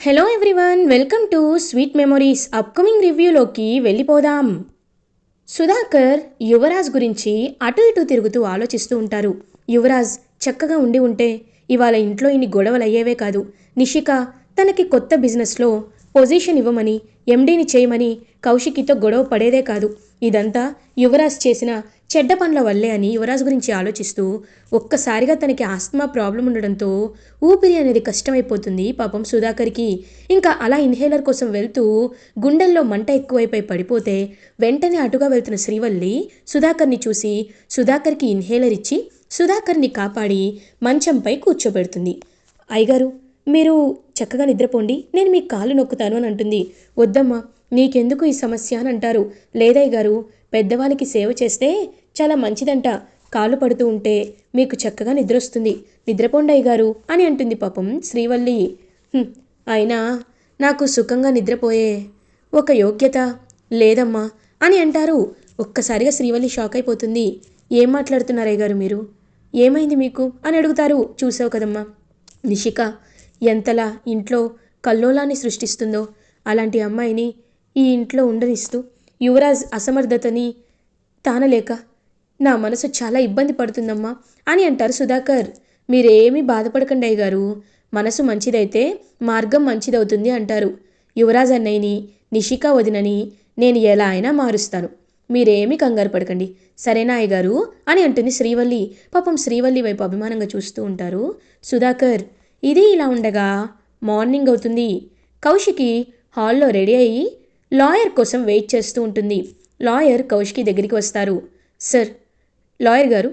Hello everyone welcome to sweet memories upcoming రివ్యూలోకి వెళ్ళిపోదాం. సుధాకర్ యువరాజ్ గురించి అటు ఇటు తిరుగుతూ ఆలోచిస్తూ ఉంటారు. యువరాజ్ చక్కగా ఉండి ఉంటే ఇవాళ ఇంట్లో ఇన్ని గొడవలు అయ్యేవే కాదు. నిషిక తనకి కొత్త బిజినెస్లో పొజిషన్ ఇవ్వమని ఎండీని చేయమని కౌశికితో గొడవ పడేదే కాదు. ఇదంతా యువరాజ్ చేసిన చెడ్డ పనుల వల్లే అని యువరాజ్ గురించి ఆలోచిస్తూ ఒక్కసారిగా తనకి ఆస్తమా ప్రాబ్లం ఉండడంతో ఊపిరి అనేది కష్టమైపోతుంది. పాపం సుధాకర్కి ఇంకా అలా ఇన్హేలర్ కోసం వెళ్తూ గుండెల్లో మంట ఎక్కువైపోయి పడిపోతే వెంటనే అటుగా వెళ్తున్న శ్రీవల్లి సుధాకర్ని చూసి సుధాకర్కి ఇన్హేలర్ ఇచ్చి సుధాకర్ని కాపాడి మంచంపై కూర్చోబెడుతుంది. అయ్యగారు మీరు చక్కగా నిద్రపోండి నేను మీ కాళ్ళు నొక్కుతాను అని అంటుంది. వద్దమ్మా నీకెందుకు ఈ సమస్య అని అంటారు. లేదయ్య గారు పెద్దవాళ్ళకి సేవ చేస్తే చాలా మంచిదంట. కాళ్ళు పడుతూ ఉంటే మీకు చక్కగా నిద్రొస్తుంది. నిద్రపోండి అయ్య గారు అని అంటుంది పాపం శ్రీవల్లి. అయినా నాకు సుఖంగా నిద్రపోయే ఒక యోగ్యత లేదమ్మా అని అంటారు. ఒక్కసారిగా శ్రీవల్లి షాక్ అయిపోతుంది. ఏం మాట్లాడుతున్నారయ్య గారు మీరు? ఏమైంది మీకు? అని అడుగుతారు. చూసావు కదమ్మా. నిషిక ఎంతలా ఇంట్లో కల్లోలాన్ని సృష్టిస్తుందో అలాంటి అమ్మాయిని ఈ ఇంట్లో ఉండనిస్తూ యువరాజ్ అసమర్థతని తానలేక నా మనసు చాలా ఇబ్బంది పడుతుందమ్మా అని అంటారు సుధాకర్. మీరేమీ బాధపడకండి అయ్య గారు మనసు మంచిదైతే మార్గం మంచిదవుతుంది అంటారు యువరాజ్ అన్నయ్యని నిషిక వదినని నేను ఎలా అయినా మారుస్తాను. మీరేమీ కంగారు పడకండి. సరేనా అయ్యగారు అని అంటుంది శ్రీవల్లి. పాపం శ్రీవల్లి వైపు అభిమానంగా చూస్తూ ఉంటారు సుధాకర్. ఇది ఇలా ఉండగా మార్నింగ్ అవుతుంది. కౌశికి హాల్లో రెడీ అయ్యి లాయర్ కోసం వెయిట్ చేస్తూ ఉంటుంది. లాయర్ కౌశికి దగ్గరికి వస్తారు. సార్ లాయర్ గారు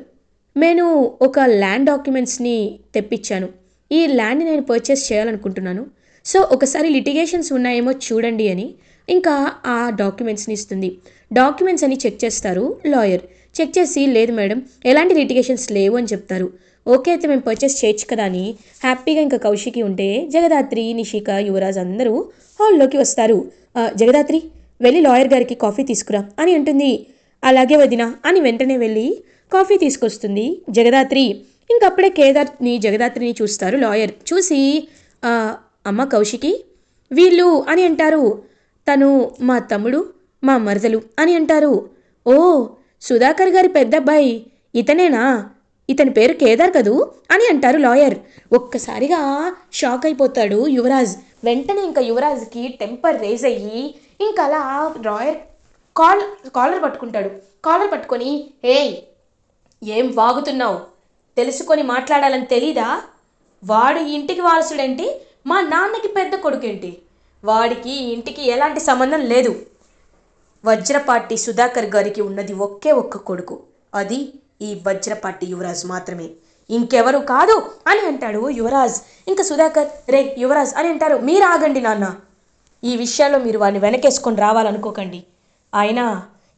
నేను ఒక ల్యాండ్ డాక్యుమెంట్స్ని తెప్పించాను. ఈ ల్యాండ్ నేను పర్చేస్ చేయాలనుకుంటున్నాను. సో ఒకసారి లిటిగేషన్స్ ఉన్నాయేమో చూడండి అని ఇంకా ఆ డాక్యుమెంట్స్ని ఇస్తుంది. డాక్యుమెంట్స్ అని చెక్ చేస్తారు లాయర్. చెక్ చేసి లేదు మేడం ఎలాంటి లిటిగేషన్స్ లేవు అని చెప్తారు. ఓకే అయితే మేము పర్చేస్ చేయొచ్చు కదా అని హ్యాపీగా ఇంకా కౌశికి ఉంటే జగదాత్రి నిషిక యువరాజ్ అందరూ హాల్లోకి వస్తారు. జగదాత్రి వెళ్ళి లాయర్ గారికి కాఫీ తీసుకురా అని అంటుంది. అలాగే వదిన అని వెంటనే వెళ్ళి కాఫీ తీసుకొస్తుంది జగదాత్రి. ఇంకప్పుడే కేదార్ని జగదాత్రిని చూస్తారు లాయర్ చూసి అమ్మ కౌశికి వీళ్ళు అని అంటారు. తను మా తమ్ముడు మా మరదలు అని అంటారు. ఓ సుధాకర్ గారి పెద్దబ్బాయి ఇతనేనా? ఇతని పేరు కేదార్ కదూ? అని అంటారు లాయర్. ఒక్కసారిగా షాక్ అయిపోతాడు యువరాజ్. వెంటనే ఇంకా యువరాజ్కి టెంపర్ రేజ్ అయ్యి ఇంకా అలా లాయర్ కాల్ కాలర్ పట్టుకుంటాడు. కాలర్ పట్టుకొని ఏయ్ ఏం వాగుతున్నావు? తెలుసుకొని మాట్లాడాలని తెలీదా? వాడు ఇంటికి వారసుడేంటి? మా నాన్నకి పెద్ద కొడుకేంటి? వాడికి ఇంటికి ఎలాంటి సంబంధం లేదు. వజ్రపాటి సుధాకర్ గారికి ఉన్నది ఒకే ఒక్క కొడుకు. అది ఈ వజ్రపాటి యువరాజ్ మాత్రమే. ఇంకెవరు కాదు అని అంటాడు యువరాజ్. ఇంకా సుధాకర్ రే యువరాజ్ అని అంటారు. మీరు ఆగండి నాన్న. ఈ విషయాల్లో మీరు వాడిని వెనకేసుకొని రావాలనుకోకండి. ఆయన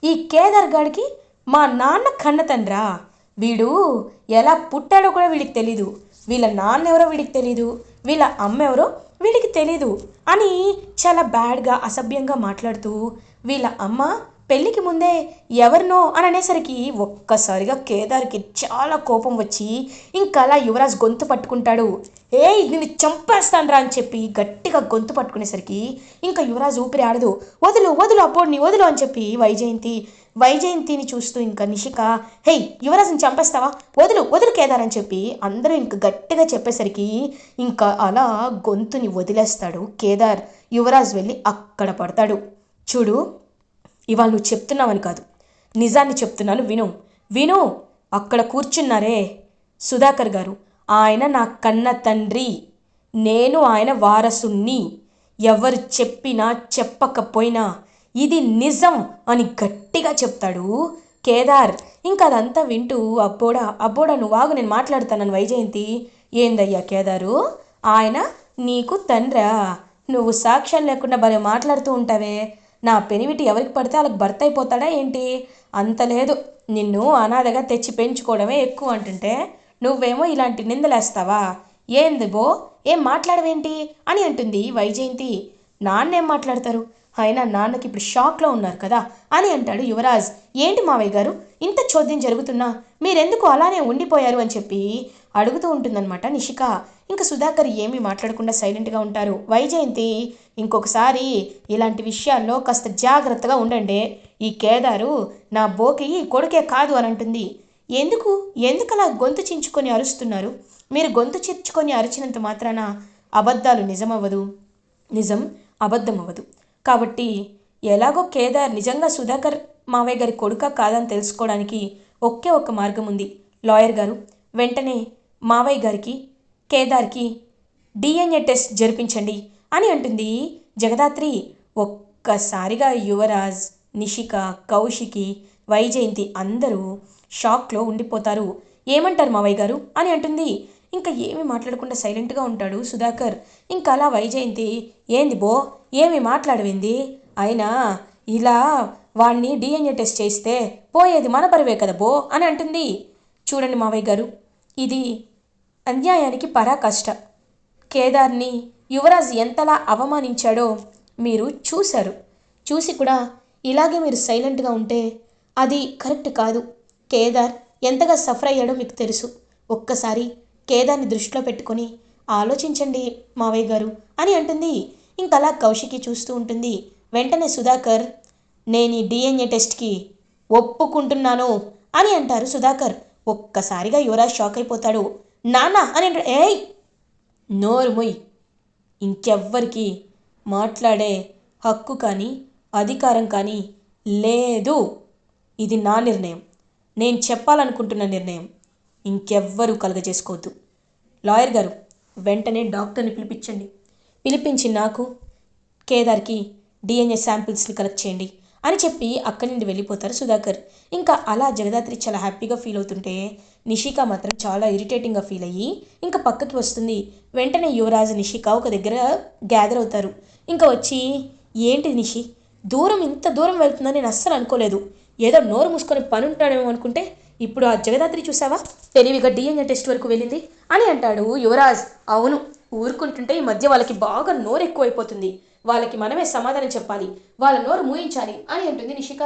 ఈ కేదార్ గాడికి మా నాన్న కన్న తండ్రా. వీడు ఎలా పుట్టాడో కూడా వీడికి తెలీదు. వీళ్ళ నాన్న ఎవరో వీడికి తెలీదు. వీళ్ళ అమ్మ ఎవరో వీడికి తెలీదు అని చాలా బ్యాడ్గా అసభ్యంగా మాట్లాడుతూ వీళ్ళ అమ్మ పెళ్ళికి ముందే ఎవరినో అని అనేసరికి ఒక్కసారిగా కేదార్కి చాలా కోపం వచ్చి ఇంకా అలా యువరాజ్ గొంతు పట్టుకుంటాడు. ఏయ్ నిన్ను చంపేస్తానురా అని చెప్పి గట్టిగా గొంతు పట్టుకునేసరికి ఇంకా యువరాజ్ ఊపిరి ఆడదు. వదులు వదులు అబ్బోడిని వదులు అని చెప్పి వైజయంతి వైజయంతిని చూస్తూ ఇంకా నిషిక హేయ్ యువరాజ్ని చంపేస్తావా? వదులు వదులు కేదార్ అని చెప్పి అందరూ ఇంకా గట్టిగా చెప్పేసరికి ఇంకా అలా గొంతుని వదిలేస్తాడు కేదార్. యువరాజ్ వెళ్ళి అక్కడ పడతాడు. చూడు ఇవాళ నువ్వు చెప్తున్నావని కాదు. నిజాన్ని చెప్తున్నాను విను. విను అక్కడ కూర్చున్నారే సుధాకర్ గారు. ఆయన నా కన్న తండ్రి. నేను ఆయన వారసుణ్ణి. ఎవరు చెప్పినా చెప్పకపోయినా ఇది నిజం అని గట్టిగా చెప్తాడు కేదార్. ఇంకా అదంతా వింటూ అబ్బోడా అబ్బోడా నువ్వు వాగు నేను మాట్లాడుతానని వైజయంతి. ఏందయ్యా కేదారు? ఆయన నీకు తండ్రా. నువ్వు సాక్ష్యం లేకుండా భలే మాట్లాడుతూ ఉంటావే. నా పెనివిటి ఎవరికి పడితే వాళ్ళకి భర్త అయిపోతాడా ఏంటి? అంత లేదు. నిన్ను అనాథగా తెచ్చి పెంచుకోవడమే ఎక్కువ అంటుంటే నువ్వేమో ఇలాంటి నిందలేస్తావా? ఏంది బో? ఏం మాట్లాడవేంటి? అని అంటుంది వైజయంతి. నాన్నేం మాట్లాడతారు? అయినా నాన్నకి ఇప్పుడు షాక్లో ఉన్నారు కదా? అని అంటాడు యువరాజ్. ఏంటి మావయ్య గారు? ఇంత చోద్యం జరుగుతున్నా? మీరెందుకు అలానే ఉండిపోయారు అని చెప్పి అడుగుతూ ఉంటుందన్నమాట నిషిక. ఇంకా సుధాకర్ ఏమీ మాట్లాడకుండా సైలెంట్గా ఉంటారు. వైజయంతి ఇంకొకసారి ఇలాంటి విషయాల్లో కాస్త జాగ్రత్తగా ఉండండి. ఈ కేదారు నా బోకి కొడుకే కాదు అని అంటుంది ఎందుకు? ఎందుకు అలా గొంతు చించుకొని అరుస్తున్నారు? మీరు గొంతు చించుకొని అరిచినంత మాత్రాన అబద్ధాలు నిజమవ్వదు. నిజం అబద్ధం అవ్వదు కాబట్టి ఎలాగో కేదార్ నిజంగా సుధాకర్ మావయ్య గారి కొడుక కాదని తెలుసుకోవడానికి ఒకే ఒక్క మార్గం ఉంది లాయర్ గారు వెంటనే మావయ్య గారికి కేదార్కి డిఎన్ఏ టెస్ట్ జరిపించండి అని అంటుంది జగదాత్రి. ఒక్కసారిగా యువరాజ్ నిషిక కౌశికి వైజయంతి అందరూ షాక్లో ఉండిపోతారు. ఏమంటారు మావయ్య గారు? అని అంటుంది. ఇంకా ఏమి మాట్లాడకుండా సైలెంట్గా ఉంటాడు సుధాకర్. ఇంకా అలా వైజయంతి ఏంది బో ఏమి మాట్లాడవింది? అయినా ఇలా వాణ్ణి డిఎన్ఏ టెస్ట్ చేస్తే పోయేది మన పరివే కదా బో? అని అంటుంది. చూడండి మావయ్య గారు ఇది అన్యాయానికి పరాకష్ట. కేదార్ని యువరాజ్ ఎంతలా అవమానించాడో మీరు చూశారు. చూసి కూడా ఇలాగే మీరు సైలెంట్గా ఉంటే అది కరెక్ట్ కాదు. కేదార్ ఎంతగా సఫర్ అయ్యాడో మీకు తెలుసు. ఒక్కసారి కేదార్ని దృష్టిలో పెట్టుకొని ఆలోచించండి మావయ్య గారు అని అంటుంది. ఇంకలా కౌశికి చూస్తూ ఉంటుంది. వెంటనే సుధాకర్ నేను ఈ డిఎన్ఏ టెస్ట్కి ఒప్పుకుంటున్నాను అని అంటారు సుధాకర్. ఒక్కసారిగా యువరాజ్ షాక్ అయిపోతాడు. నాన్న అని ఏయ్ నోరు మొయ్. ఇంకెవ్వరికి మాట్లాడే హక్కు కానీ అధికారం కానీ లేదు. ఇది నా నిర్ణయం. నేను చెప్పాలనుకుంటున్న నిర్ణయం. ఇంకెవ్వరూ కలగజేసుకోవద్దు. లాయర్ గారు వెంటనే డాక్టర్ని పిలిపించండి. పిలిపించి నాకు కేదార్కి డిఎన్ఏ శాంపిల్స్ని కలెక్ట్ చేయండి. అని చెప్పి అక్కడి నుండి వెళ్ళిపోతారు సుధాకర్. ఇంకా అలా జగదాత్రి చాలా హ్యాపీగా ఫీల్ అవుతుంటే నిషిక మాత్రం చాలా ఇరిటేటింగ్గా ఫీల్ అయ్యి ఇంకా పక్కకి వస్తుంది. వెంటనే యువరాజు నిషిక ఒక దగ్గర గ్యాదర్ అవుతారు. ఇంకా వచ్చి ఏంటి నిషి దూరం ఇంత దూరం వెళ్తుందని నేను అస్సలు అనుకోలేదు. ఏదో నోరు మూసుకొని పని ఉంటాడేమో అనుకుంటే ఇప్పుడు ఆ జగదాత్రి చూసావా? తెలివిగా డిఎన్ఏ టెస్ట్ వరకు వెళ్ళింది అని అంటాడు యువరాజ్. అవును ఊరుకుంటుంటే ఈ మధ్య వాళ్ళకి బాగా నోరు ఎక్కువైపోతుంది వాళ్ళకి మనమే సమాధానం చెప్పాలి. వాళ్ళ నోరు మూయించాలి అని అంటుంది నిషిక.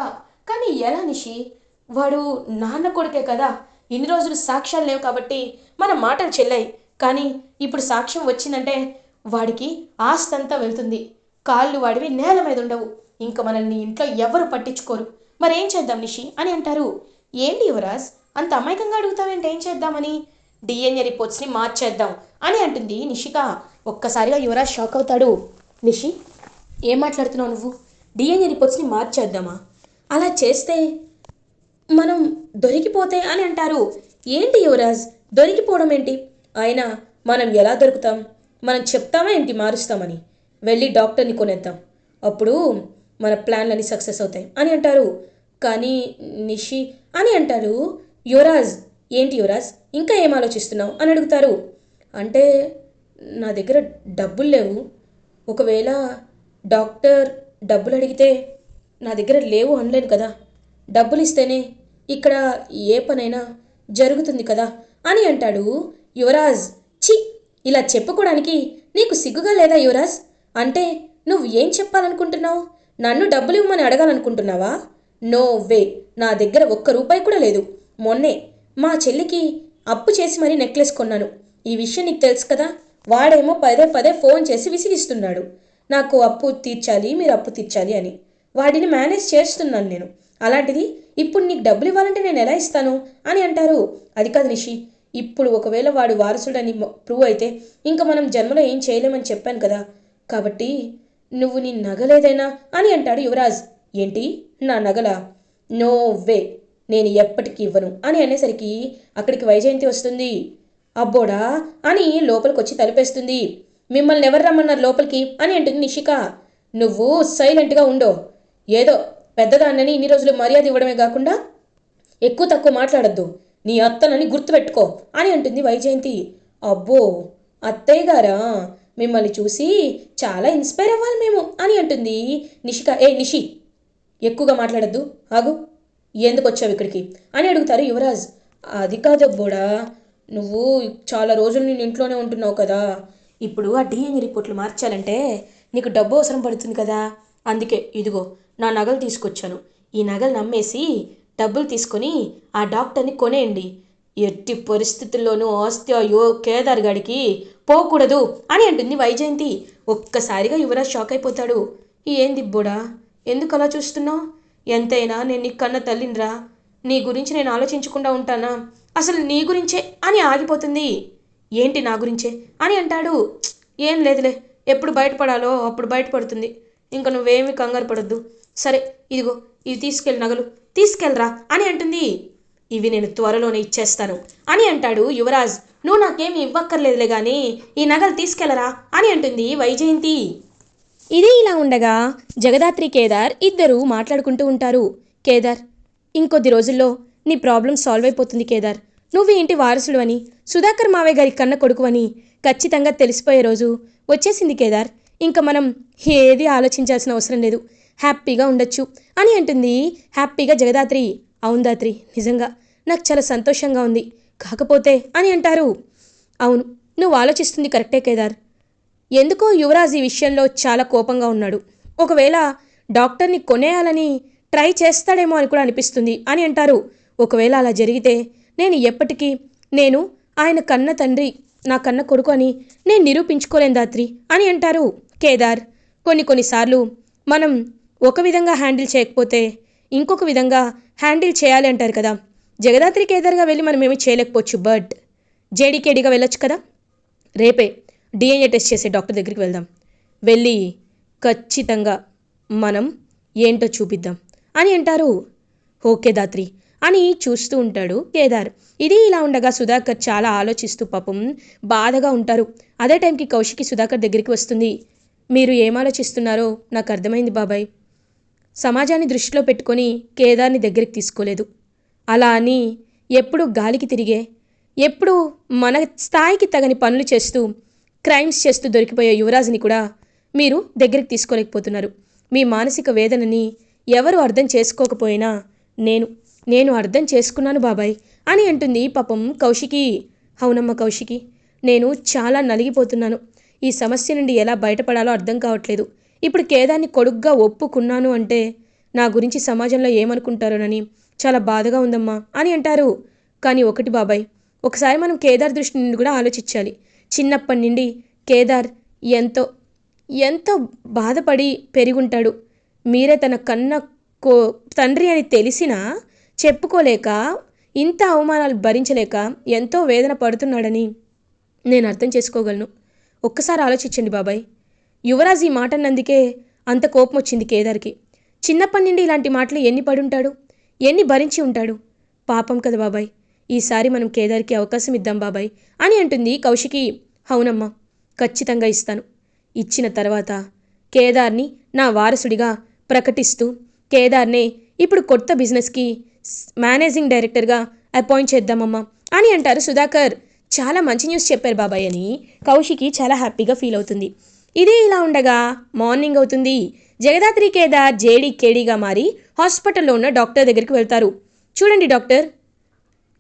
కానీ ఎలా నిషి? వాడు నాన్న కొడుకే కదా. ఇన్ని రోజులు సాక్ష్యాలు లేవు కాబట్టి మన మాటలు చెల్లాయి. కానీ ఇప్పుడు సాక్ష్యం వచ్చిందంటే వాడికి ఆస్తంతా వెళ్తుంది. కాళ్ళు వాడివి నేల మీద ఉండవు. ఇంకా మనల్ని ఇంట్లో ఎవరు పట్టించుకోరు. మరేం చేద్దాం నిషి అని అంటారు. ఏంటి యువరాజ్? అంత అమాయకంగా అడుగుతావేంటి? ఏం చేద్దామని? డిఎన్ఏ రిపోర్ట్స్ని మార్చేద్దాం అని అంటుంది నిషిక. ఒక్కసారిగా యువరాజ్ షాక్ అవుతాడు. నిషి ఏం మాట్లాడుతున్నావు నువ్వు? డిఎన్ఏ రిపోర్ట్స్ని మార్చేద్దామా? అలా చేస్తే మనం దొరికిపోతే అని అంటారు. ఏంటి యువరాజ్? దొరికిపోవడం ఏంటి? అయినా మనం ఎలా దొరుకుతాం? మనం చెప్తామా ఏంటి మారుస్తామని? వెళ్ళి డాక్టర్ని కొనేద్దాం. అప్పుడు మన ప్లాన్లన్నీ సక్సెస్ అవుతాయి అని అంటారు. కానీ నిషి అని అంటారు. యువరాజ్ ఏంటి యువరాజ్? ఇంకా ఏం ఆలోచిస్తున్నావు అని అడుగుతారు. అంటే నా దగ్గర డబ్బులు లేవు. ఒకవేళ డాక్టర్ డబ్బులు అడిగితే నా దగ్గర లేవు అనలేను కదా. డబ్బులు ఇస్తేనే ఇక్కడ ఏ పనైనా జరుగుతుంది కదా అని అంటాడు యువరాజ్. చి ఇలా చెప్పుకోవడానికి నీకు సిగ్గుగా లేదా యువరాజ్? అంటే నువ్వు ఏం చెప్పాలనుకుంటున్నావు? నన్ను డబ్బులు ఇవ్వమని అడగాలనుకుంటున్నావా? No way! నా దగ్గర ఒక్క రూపాయి కూడా లేదు. మొన్నే మా చెల్లికి అప్పు చేసి మరీ నెక్లెస్ కొన్నాను. ఈ విషయం నీకు తెలుసు కదా? వాడేమో పదే పదే ఫోన్ చేసి విసిగిస్తున్నాడు. నాకు అప్పు తీర్చాలి మీరు అప్పు తీర్చాలి అని. వాడిని మేనేజ్ చేస్తున్నాను నేను. అలాంటిది ఇప్పుడు నీకు డబ్బులు ఇవ్వాలంటే నేను ఎలా ఇస్తాను అని అంటారు. అది కాదు నిషి ఇప్పుడు ఒకవేళ వాడు వారసుడని ప్రూవ్ అయితే ఇంకా మనం జన్మలో ఏం చేయలేమని చెప్పాను కదా. కాబట్టి నువ్వు నీ నగలేదైనా అని అంటాడు యువరాజ్. ఏంటి? నా నగల? నో వే నేను ఎప్పటికీ ఇవ్వను అని అనేసరికి అక్కడికి వైజయంతి వస్తుంది. అబ్బోడా అని లోపలికొచ్చి తలుపేస్తుంది. మిమ్మల్ని ఎవరు రమ్మన్నారు లోపలికి? అని అంటుంది నిషిక. నువ్వు సైలెంట్గా ఉండో. ఏదో పెద్దదాన్నని ఇన్ని రోజులు మర్యాద ఇవ్వడమే కాకుండా ఎక్కువ తక్కువ మాట్లాడద్దు. నీ అత్తనని గుర్తుపెట్టుకో అని అంటుంది వైజయంతి. అబ్బో అత్తయ్య గారా? మిమ్మల్ని చూసి చాలా ఇన్స్పైర్ అవ్వాలి మేము అని అంటుంది నిషిక. ఏ నిషి ఎక్కువగా మాట్లాడద్దు. ఆగు. ఎందుకు వచ్చావు ఇక్కడికి? అని అడుగుతారు యువరాజ్. అది కాదబ్బోడా నువ్వు చాలా రోజులు నేను ఇంట్లోనే ఉంటున్నావు కదా. ఇప్పుడు ఆ డిఎన్ఏ రిపోర్ట్లు మార్చాలంటే నీకు డబ్బు అవసరం పడుతుంది కదా. అందుకే ఇదిగో నా నగలు తీసుకొచ్చాను. ఈ నగలు నమ్మేసి డబ్బులు తీసుకొని ఆ డాక్టర్ని కొనేయండి. ఎట్టి పరిస్థితుల్లోనూ ఆస్తి అయ్యో కేదార్ గడికి పోకూడదు అని అంటుంది వైజయంతి. ఒక్కసారిగా యువరాజ్ షాక్ అయిపోతాడు. ఏంది బోడా ఎందుకు అలా చూస్తున్నావు? ఎంతైనా నేను నీ కన్న తల్లినిరా. నీ గురించి నేను ఆలోచించకుండా ఉంటానా? అసలు నీ గురించే అని ఆగిపోతుంది. ఏంటి నా గురించే? అని అంటాడు. ఏం లేదులే ఎప్పుడు బయటపడాలో అప్పుడు బయటపడుతుంది. ఇంకా నువ్వేమీ కంగారు పడొద్దు. సరే ఇదిగో ఇవి తీసుకెళ్ళి నగలు. తీసుకెళ్ళరా? అని అంటుంది. ఇవి నేను త్వరలోనే ఇచ్చేస్తాను. అని అంటాడు యువరాజ్. నువ్వు నాకేమి ఇవ్వక్కర్లేదులే కానీ ఈ నగలు తీసుకెళ్ళరా? అని అంటుంది వైజయంతి. ఇదే ఇలా ఉండగా జగదాత్రి కేదార్ ఇద్దరూ మాట్లాడుకుంటూ ఉంటారు. కేదార్ ఇంకొద్ది రోజుల్లో నీ ప్రాబ్లం సాల్వ్ అయిపోతుంది కేదార్. నువ్వు ఇంటి వారసుడు అని సుధాకర్ మావయ్య గారి కన్న కొడుకు అని ఖచ్చితంగా తెలిసిపోయే రోజు వచ్చేసింది కేదార్. ఇంకా మనం ఏది ఆలోచించాల్సిన అవసరం లేదు. హ్యాపీగా ఉండొచ్చు అని అంటుంది హ్యాపీగా జగదాత్రి. అవును దాత్రి నిజంగా. నాకు చాలా సంతోషంగా ఉంది. కాకపోతే అని అంటారు. అవును నువ్వు ఆలోచిస్తుంది కరెక్టే కేదార్. ఎందుకో యువరాజ్ ఈ విషయంలో చాలా కోపంగా ఉన్నాడు. ఒకవేళ డాక్టర్ని కొనేయాలని ట్రై చేస్తాడేమో అని కూడా అనిపిస్తుంది అని అంటారు. ఒకవేళ అలా జరిగితే నేను ఎప్పటికీ నేను ఆయన కన్న తండ్రి నా కన్న కొడుకు అని నేను నిరూపించుకోలేను దాత్రి అని అంటారు. కేదార్ కొన్ని కొన్నిసార్లు మనం ఒక విధంగా హ్యాండిల్ చేయకపోతే ఇంకొక విధంగా హ్యాండిల్ చేయాలి అంటారు కదా. జగదాత్రి కేదార్గా వెళ్ళి మనం ఏమీ చేయలేకపోవచ్చు బట్ జేడీకేడీగా వెళ్ళొచ్చు కదా. రేపే డిఎన్ఏ టెస్ట్ చేసే డాక్టర్ దగ్గరికి వెళ్దాం. వెళ్ళి ఖచ్చితంగా మనం ఏంటో చూపిద్దాం అని అంటారు. ఓకే దాత్రి అని చూస్తూ ఉంటాడు కేదార్. ఇది ఇలా ఉండగా సుధాకర్ చాలా ఆలోచిస్తూ పాపం బాధగా ఉంటారు. అదే టైంకి కౌశికి సుధాకర్ దగ్గరికి వస్తుంది. మీరు ఏం ఆలోచిస్తున్నారో నాకు అర్థమైంది బాబాయ్. సమాజాన్ని దృష్టిలో పెట్టుకొని కేదార్ని దగ్గరికి తీసుకోలేదు. అలా అని ఎప్పుడు గాలికి తిరిగే ఎప్పుడు మన స్థాయికి తగని పనులు చేస్తూ క్రైమ్స్ చేస్తూ దొరికిపోయే యువరాజుని కూడా మీరు దగ్గరికి తీసుకోలేకపోతున్నారు. మీ మానసిక వేదనని ఎవరు అర్థం చేసుకోకపోయినా నేను నేను అర్థం చేసుకున్నాను బాబాయ్ అని అంటుంది పాపం కౌశికి. అవునమ్మ కౌశికి నేను చాలా నలిగిపోతున్నాను. ఈ సమస్య నుండి ఎలా బయటపడాలో అర్థం కావట్లేదు. ఇప్పుడు కేదాన్ని కొడుగ్గా ఒప్పుకున్నాను అంటే నా గురించి సమాజంలో ఏమనుకుంటారోనని చాలా బాధగా ఉందమ్మా అని అంటారు. కానీ ఒకటి బాబాయ్ ఒకసారి మనం కేదార్ దృష్టి నుండి కూడా ఆలోచించాలి. చిన్నప్పటి నుండి కేదార్ ఎంతో ఎంతో బాధపడి పెరుగుంటాడు మీరే తన కన్న కో తండ్రి అని తెలిసినా చెప్పుకోలేక ఇంత అవమానాలు భరించలేక ఎంతో వేదన పడుతున్నాడని నేను అర్థం చేసుకోగలను. ఒక్కసారి ఆలోచించండి బాబాయ్. యువరాజ్ ఈ మాట అన్నందుకే అంత కోపం వచ్చింది కేదార్కి. చిన్నప్పటి నుండి ఇలాంటి మాటలు ఎన్ని పడుంటాడు? ఎన్ని భరించి ఉంటాడు? పాపం కదా బాబాయ్. ఈసారి మనం కేదార్కి అవకాశం ఇద్దాం బాబాయ్ అని అంటుంది కౌశికి. అవునమ్మా ఖచ్చితంగా ఇస్తాను. ఇచ్చిన తర్వాత కేదార్ని నా వారసుడిగా ప్రకటిస్తూ కేదార్నే ఇప్పుడు కొత్త బిజినెస్కి మేనేజింగ్ డైరెక్టర్గా అపాయింట్ చేద్దామమ్మా అని అంటారు సుధాకర్. చాలా మంచి న్యూస్ చెప్పారు బాబాయ్ అని. కౌశికి చాలా హ్యాపీగా ఫీల్ అవుతుంది. ఇది ఇలా ఉండగా మార్నింగ్ అవుతుంది. జగదాత్రి కేదార్ జేడీ కేడీగా మారి హాస్పిటల్లో ఉన్న డాక్టర్ దగ్గరికి వెళ్తారు. చూడండి డాక్టర్.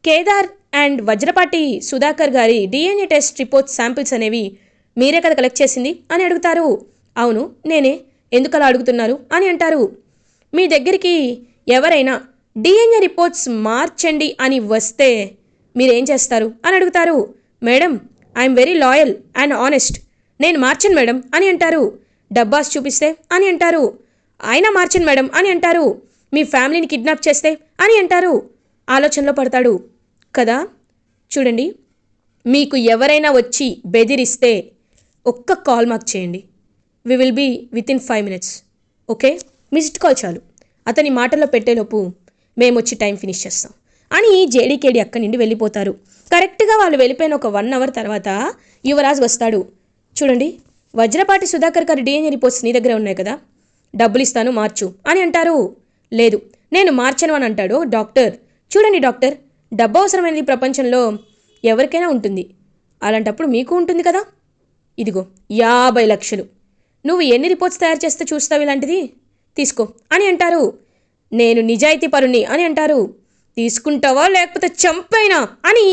కేదార్ అండ్ వజ్రపాటి సుధాకర్ గారి డిఎన్ఏ టెస్ట్ రిపోర్ట్ శాంపిల్స్ అనేవి మీరే కదా కలెక్ట్ చేసింది అని అడుగుతారు. అవును నేనే. ఎందుకలా అడుగుతున్నారు? అని అంటారు. మీ దగ్గరికి ఎవరైనా డిఎన్ఏ రిపోర్ట్స్ మార్చండి అని వస్తే మీరేం చేస్తారు అని అడుగుతారు. Madam I'm very loyal and honest. నేను మార్చను మేడం అని అంటారు. డబ్బాస్ చూపిస్తే అని అంటారు. అయినా మార్చను మేడం అని అంటారు. మీ ఫ్యామిలీని కిడ్నాప్ చేస్తే అని అంటారు. ఆలోచనలో పడతాడు. కదా? చూడండి. మీకు ఎవరైనా వచ్చి బెదిరిస్తే ఒక్క కాల్ మాకు చేయండి. We will be within five minutes okay missed call చాలు. అతని మాటల్లో పెట్టేలోపు మేము వచ్చి టైం ఫినిష్ చేస్తాం. అని జేడీకేడి అక్కడి నుండి వెళ్ళిపోతారు. కరెక్ట్గా వాళ్ళు వెళ్ళిపోయిన ఒక వన్ అవర్ తర్వాత యువరాజ్ వస్తాడు. చూడండి వజ్రపాటి సుధాకర్ గారి డిఎన్ఏ రిపోర్ట్స్ నీ దగ్గర ఉన్నాయి కదా? డబ్బులు ఇస్తాను మార్చు అని అంటారు. లేదు నేను మార్చను అని అంటాడు డాక్టర్. చూడండి డాక్టర్ డబ్బు అవసరమైనది ప్రపంచంలో ఎవరికైనా ఉంటుంది. అలాంటప్పుడు మీకు ఉంటుంది కదా? ఇదిగో యాభై లక్షలు. నువ్వు ఎన్ని రిపోర్ట్స్ తయారు చేస్తే చూస్తావు ఇలాంటిది? తీసుకో అని అంటారు. నేను నిజాయితీ పరుణ్ణి అని అంటారు. తీసుకుంటావా లేకపోతే చంపైనా అని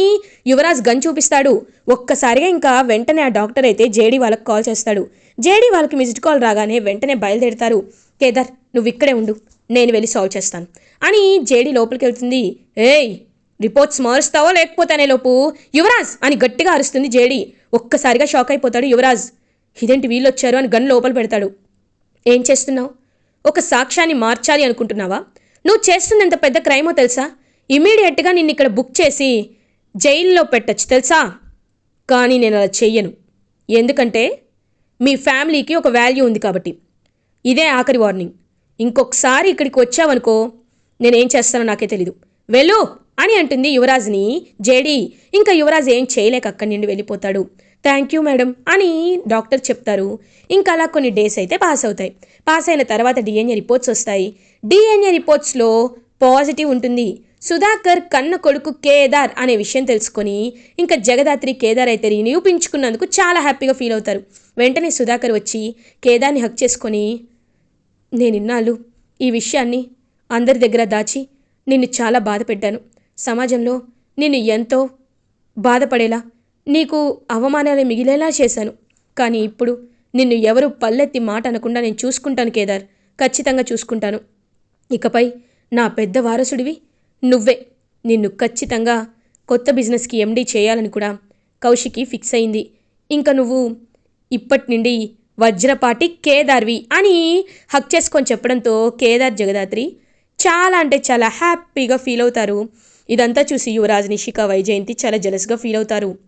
యువరాజ్ గన్ చూపిస్తాడు. ఒక్కసారిగా ఇంకా వెంటనే ఆ డాక్టర్ అయితే జేడీ వాళ్ళకి కాల్ చేస్తాడు. జేడీ వాళ్ళకి మిస్డ్ కాల్ రాగానే వెంటనే బయలుదేరుతారు. కేదార్ నువ్వు ఇక్కడే ఉండు. నేను వెళ్ళి సాల్వ్ చేస్తాను అని జేడీ లోపలికి వెళ్తుంది. ఏయ్ రిపోర్ట్స్ మారుస్తావో లేకపోతేనే లోపు? యువరాజ్ అని గట్టిగా అరుస్తుంది జేడీ. ఒక్కసారిగా షాక్ అయిపోతాడు యువరాజ్. ఇదేంటి వీళ్ళు వచ్చారు అని గన్ లోపల పెడతాడు. ఏం చేస్తున్నావు? ఒక సాక్ష్యాన్ని మార్చాలి అనుకుంటున్నావా? నువ్వు చేస్తున్నంత పెద్ద క్రైమో తెలుసా? ఇమీడియట్గా నిన్ను ఇక్కడ బుక్ చేసి జైల్లో పెట్టచ్చు తెలుసా? కానీ నేను అలా చెయ్యను. ఎందుకంటే మీ ఫ్యామిలీకి ఒక వాల్యూ ఉంది కాబట్టి. ఇదే ఆఖరి వార్నింగ్. ఇంకొకసారి ఇక్కడికి వచ్చావనుకో నేనేం చేస్తానో నాకే తెలీదు. వెళ్ళు అని అంటుంది యువరాజ్ని జేడి. ఇంకా యువరాజ్ ఏం చేయలేక అక్కడి నుండి వెళ్ళిపోతాడు. థ్యాంక్ యూ మేడం అని డాక్టర్ చెప్తారు. ఇంకా అలా కొన్ని డేస్ అయితే పాస్ అవుతాయి. పాస్ అయిన తర్వాత డిఎన్ఏ రిపోర్ట్స్ వస్తాయి. డిఎన్ఏ రిపోర్ట్స్లో పాజిటివ్ ఉంటుంది. సుధాకర్ కన్న కొడుకు కేదార్ అనే విషయం తెలుసుకొని ఇంకా జగదాత్రి కేదార్ అయితే నిరూపించుకున్నందుకు చాలా హ్యాపీగా ఫీల్ అవుతారు. వెంటనే సుధాకర్ వచ్చి కేదార్ని హక్ చేసుకొని నేను ఇన్నాళ్ళు ఈ విషయాన్ని అందరి దగ్గర దాచి నిన్ను చాలా బాధ పెట్టాను. సమాజంలో నిన్ను ఎంతో బాధపడేలా నీకు అవమానాలు మిగిలేలా చేశాను. కానీ ఇప్పుడు నిన్ను ఎవరు పల్లెత్తి మాట అనకుండా నేను చూసుకుంటాను కేదార్. ఖచ్చితంగా చూసుకుంటాను. ఇకపై నా పెద్ద వారసుడివి నువ్వే. నిన్ను ఖచ్చితంగా కొత్త బిజినెస్కి ఎండీ చేయాలని కూడా కౌశికి ఫిక్స్ అయింది. ఇంకా నువ్వు ఇప్పటి నుండి వజ్రపాటి కేదార్వి అని హక్ చేసుకొని చెప్పడంతో కేదార్ జగదాత్రి చాలా అంటే చాలా హ్యాపీగా ఫీల్ అవుతారు. ఇదంతా చూసి యువరాజ్ నిషిక వైజయంతి చాలా జలస్గా ఫీల్ అవుతారు.